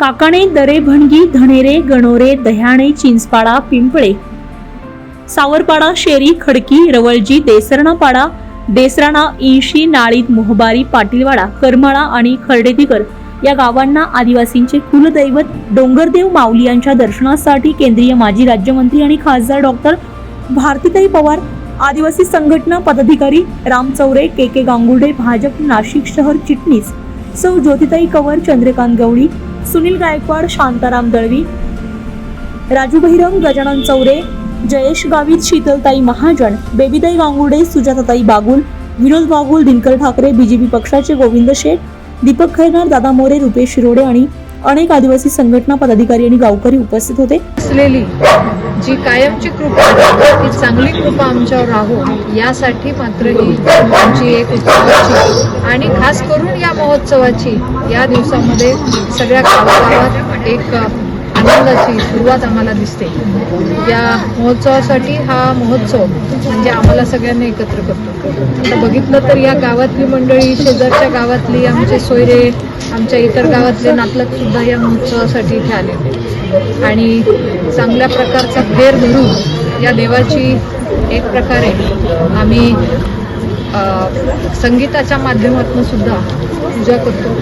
काकाणे दरे भणगी धणेरे गणोरे दह्याणे चिंचपाडा पिंपळे. सावरपाडा शेरी खडकी रवळजी देसरणापाडा देसराणा इंशी नाळीत मोहबारी पाटीलवाडा करमाळा आणि खर्डेतीकर या गावांना आदिवासींचे कुलदैवत डोंगरदेव माऊली यांच्या दर्शनासाठी केंद्रीय माजी राज्यमंत्री आणि खासदार डॉक्टर भारतीताई पवार आदिवासी संघटना पदाधिकारी राम चौरे के के गांगुर्डे भाजप नाशिक शहर चिटणीस. सौ ज्योतिताई कवर चंद्रकांत गवळी सुनील गायकवाड शांताराम दळवी राजू बहिरम गजानन चौरे जयेश गावित शीतलताई महाजन बेबीताई गांगुडे सुजाताताई बागुल विनोद बागुल दिनकर ठाकरे बीजेपी पक्षाचे गोविंद शेठ दीपक खैरनार दादा मोरे रुपेश शिरोडे आणि अनेक आदिवासी संघटना पदाधिकारी आणि गावकरी उपस्थित होते. असलेली जी कायमची कृपा ती चांगली कृपा आमच्यावर राहो यासाठी मात्र ही आमची एक आणि खास करून महोत्सवाची या दिवसामध्ये सगळ्या गावागावात एक आनंदाची सुरुवात आम्हाला दिसते. या महोत्सवासाठी हा महोत्सव म्हणजे आम्हाला सगळ्यांना एकत्र करतो. आता बघितलं तर या गावातली मंडळी शेजारच्या गावातली आमचे सोयरे आमच्या इतर गावातले नातलग सुद्धा या महोत्सवासाठी इथे आले आणि चांगल्या प्रकारचा फेर धरून या देवाची एक प्रकारे आम्ही संगीताच्या माध्यमातून सुद्धा पूजा करतो.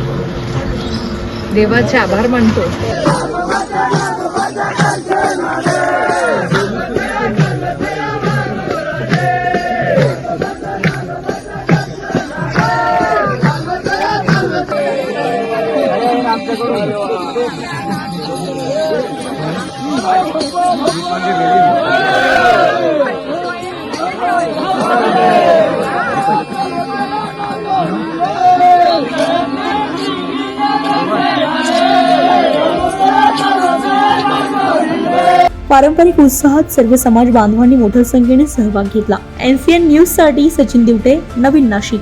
देवाचे आभार मानतो. पारंपरिक उत्साहात सर्व समाज बांधवांनी मोठ्या संख्येने सहभाग घेतला. एनसीएन न्यूजसाठी सचिन दिवटे नवीन नाशिक.